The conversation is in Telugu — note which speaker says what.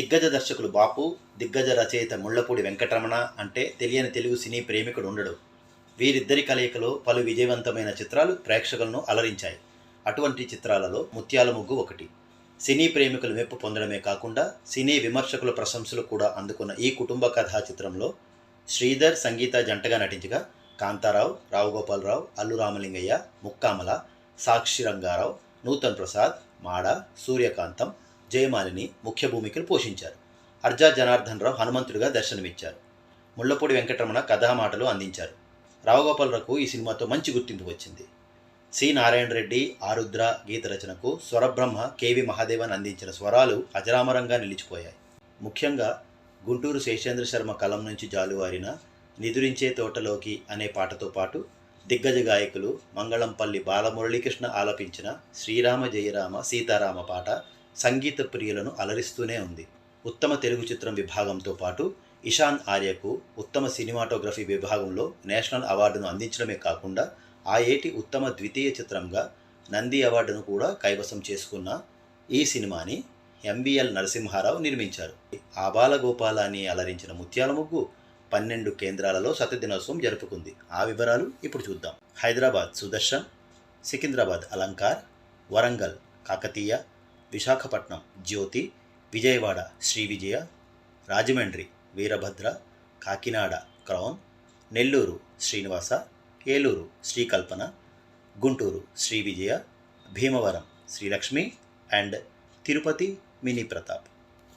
Speaker 1: దిగ్గజ దర్శకులు బాపు దిగ్గజ రచయిత ముళ్ళపూడి వెంకటరమణ అంటే తెలియని తెలుగు సినీ ప్రేమికుడు ఉండడు. వీరిద్దరి కలయికలో పలు విజయవంతమైన చిత్రాలు ప్రేక్షకులను అలరించాయి. అటువంటి చిత్రాలలో ముత్యాల ముగ్గు ఒకటి. సినీ ప్రేమికులు మెప్పు పొందడమే కాకుండా సినీ విమర్శకుల ప్రశంసలు కూడా అందుకున్న ఈ కుటుంబ కథా చిత్రంలో శ్రీధర్ సంగీత జంటగా నటించగా కాంతారావు రావుగోపాలరావు అల్లు రామలింగయ్య ముక్కామల సాక్షి రంగారావు నూతన్ ప్రసాద్ మాడ సూర్యకాంతం జయమాలిని ముఖ్య భూమికలు పోషించారు. అర్జా జనార్దన్ రావు హనుమంతుడిగా దర్శనమిచ్చారు. ముళ్ళపూడి వెంకటరమణ కథామాటలు అందించారు. రావుగోపాలరావుకు ఈ సినిమాతో మంచి గుర్తింపు వచ్చింది. సి. నారాయణ రెడ్డి ఆరుద్ర గీత రచనకు స్వరబ్రహ్మ కేవి మహాదేవన్ అందించిన స్వరాలు అజరామరంగా నిలిచిపోయాయి. ముఖ్యంగా గుంటూరు శేషేంద్ర శర్మ కలం నుంచి జాలువారిన నిదురించే తోటలోకి అనే పాటతో పాటు దిగ్గజ గాయకులు మంగళంపల్లి బాలమురళీకృష్ణ ఆలపించిన శ్రీరామ జయరామ సీతారామ పాట సంగీత ప్రియులను అలరిస్తూనే ఉంది. ఉత్తమ తెలుగు చిత్రం విభాగంతో పాటు ఇషాన్ ఆర్యకు ఉత్తమ సినిమాటోగ్రఫీ విభాగంలో నేషనల్ అవార్డును అందించడమే కాకుండా ఆ ఏటి ఉత్తమ ద్వితీయ చిత్రంగా నంది అవార్డును కూడా కైవసం చేసుకున్న ఈ సినిమాని ఎంబీఎల్ నరసింహారావు నిర్మించారు. ఆబాల గోపాలాన్ని అలరించిన ముత్యాల ముగ్గు పన్నెండు కేంద్రాలలో సతదినోత్సవం జరుపుకుంది. ఆ వివరాలు ఇప్పుడు చూద్దాం. Hyderabad Sudarshan Secunderabad Alankar Warangal Kakatiya Visakhapatnam Jyothi Vijayawada Sri Vijaya Rajahmundry Veerabhadra Kakinada Crown Nellore Srinivasa Eluru Srikalpana Guntur Sri Vijaya Bhimavaram Srilakshmi and Tirupati Mini Pratap.